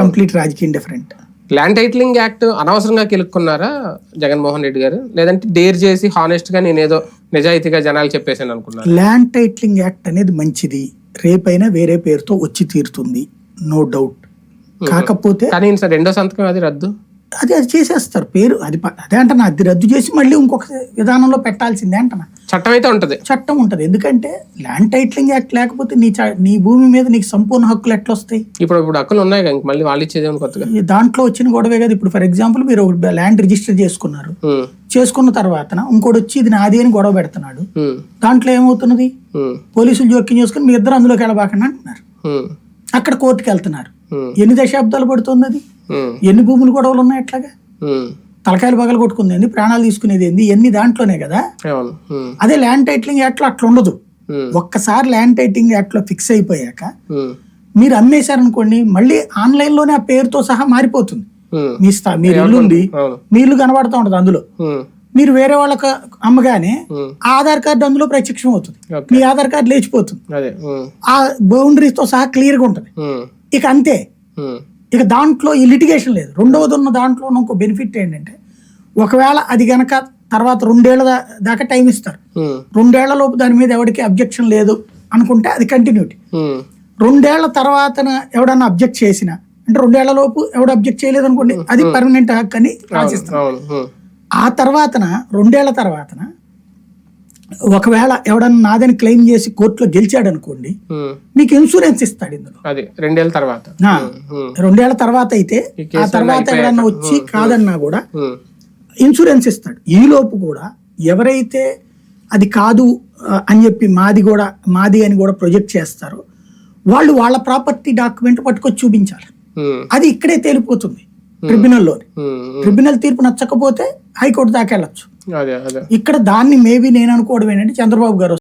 Complete రాజకీయం different land titling act అనవసరంగా కిలుక్కున్నారా జగన్మోహన్ రెడ్డి గారు? లేదంటే డేర్ చేసి హానెస్ట్గా నేను ఏదో నిజాయితీగా జనాలు చెప్పేసాను అనుకున్నాను ల్యాండ్ టైటిలింగ్ యాక్ట్ అనేది మంచిది. రేపైనా వేరే పేరుతో వచ్చి తీరుతుంది. నో డౌట్ కాకపోతే కానీ ఈయన రెండో సంతకం అది రద్దు. అది అది చేసేస్తారు. పేరు అది అదే అంటనా అది రద్దు చేసి మళ్ళీ ఇంకొక విధానంలో పెట్టాల్సిందే అంటనా చట్టం అయితే ఉంటది. చట్టం ఉంటుంది. ఎందుకంటే ల్యాండ్ టైటిలింగ్ యాక్ట్ లేకపోతే నీ నీ భూమి మీద నీకు సంపూర్ణ హక్కులు ఎట్లా వస్తాయి ఇప్పుడు ఇప్పుడు హక్కులు ఉన్నాయి కదా మళ్ళీ వాళ్ళు ఇచ్చేది కొత్తగా? దాంట్లో వచ్చిన గొడవే కదా. ఇప్పుడు ఫర్ ఎగ్జాంపుల్ మీరు ఒక ల్యాండ్ రిజిస్టర్ చేసుకున్నారు. చేసుకున్న తర్వాత ఇంకోటి వచ్చి ఇది నాది అని గొడవ పెడుతున్నాడు. దాంట్లో ఏమవుతున్నది? పోలీసులు జోక్యం చేసుకుని మీ ఇద్దరు అందులోకి వెళ్ళబాకండి అంటున్నారు. అక్కడ కోర్టుకి వెళ్తున్నారు ఎన్ని దశాబ్దాలు పడుతుంది అది ఎన్ని భూములు గొడవలు ఉన్నాయి అట్లాగా. తలకాయలు పగలు కొట్టుకుంది ఏంది ప్రాణాలు తీసుకునేది ఏంది ఎన్ని దాంట్లోనే కదా? అదే ల్యాండ్ టైటిలింగ్ యాక్ట్లో అట్లా ఉండదు. ఒక్కసారి ల్యాండ్ టైటిలింగ్ యాక్ట్లో ఫిక్స్ అయిపోయాక మీరు అమ్మేశారనుకోండి మళ్ళీ ఆన్లైన్లోనే ఆ పేరుతో సహా మారిపోతుంది. మీ స్థా మీరు ఇల్లు ఉంది మీ ఇల్లు కనబడుతూ ఉంటుంది అందులో. మీరు వేరే వాళ్ళకి అమ్మగానే ఆధార్ కార్డు అందులో ప్రత్యక్షం అవుతుంది. మీ ఆధార్ కార్డు లేచిపోతుంది. ఆ బౌండరీస్తో సహా క్లియర్గా ఉంటుంది. ఉమ్, ఇక అంతే. ఇక దాంట్లో ఈ లిటిగేషన్ లేదు. రెండవది ఉన్న దాంట్లో ఇంకో బెనిఫిట్ ఏంటంటే ఒకవేళ అది గనక తర్వాత రెండేళ్ళ దాకా టైం ఇస్తారు. రెండేళ్ళ లోపు దాని మీద ఎవరికి అబ్జెక్షన్ లేదు అనుకుంటే అది కంటిన్యూటీ రెండేళ్ళ తర్వాత ఎవడన్నా అబ్జెక్ట్ చేసిన అంటే రెండేళ్ళ లోపు ఎవడు అబ్జెక్ట్ చేయలేదు అనుకోండి అది పర్మనెంట్ హక్ అని రాసిస్తారు. ఆ తర్వాతన రెండేళ్ళ తర్వాతన ఒకవేళ ఎవడన్నా నాదని క్లెయిమ్ చేసి కోర్టులో గెలిచాడు అనుకోండి మీకు ఇన్సూరెన్స్ ఇస్తాడు ఇందులో. అది రెండేళ్ళ తర్వాత. రెండేళ్ళ తర్వాత అయితే ఆ తర్వాత ఎవడన్నా వచ్చి కాదన్నా కూడా ఇన్సూరెన్స్ ఇస్తాడు. ఈ లోపు కూడా ఎవరైతే అది కాదు అని చెప్పి మాది కూడా మాది అని కూడా ప్రొజెక్ట్ చేస్తారో వాళ్ళు వాళ్ళ ప్రాపర్టీ డాక్యుమెంట్ పట్టుకొచ్చి చూపించాలి. అది ఇక్కడే తేలిపోతుంది ట్రిబ్యునల్లో ఉమ్, ఉమ్, ట్రిబ్యునల్ తీర్పు నచ్చకపోతే హైకోర్టు దాకా వెళ్ళొచ్చు. ఇక్కడ దాన్ని మేబీ నేను అనుకోవడం ఏంటంటే చంద్రబాబు గారు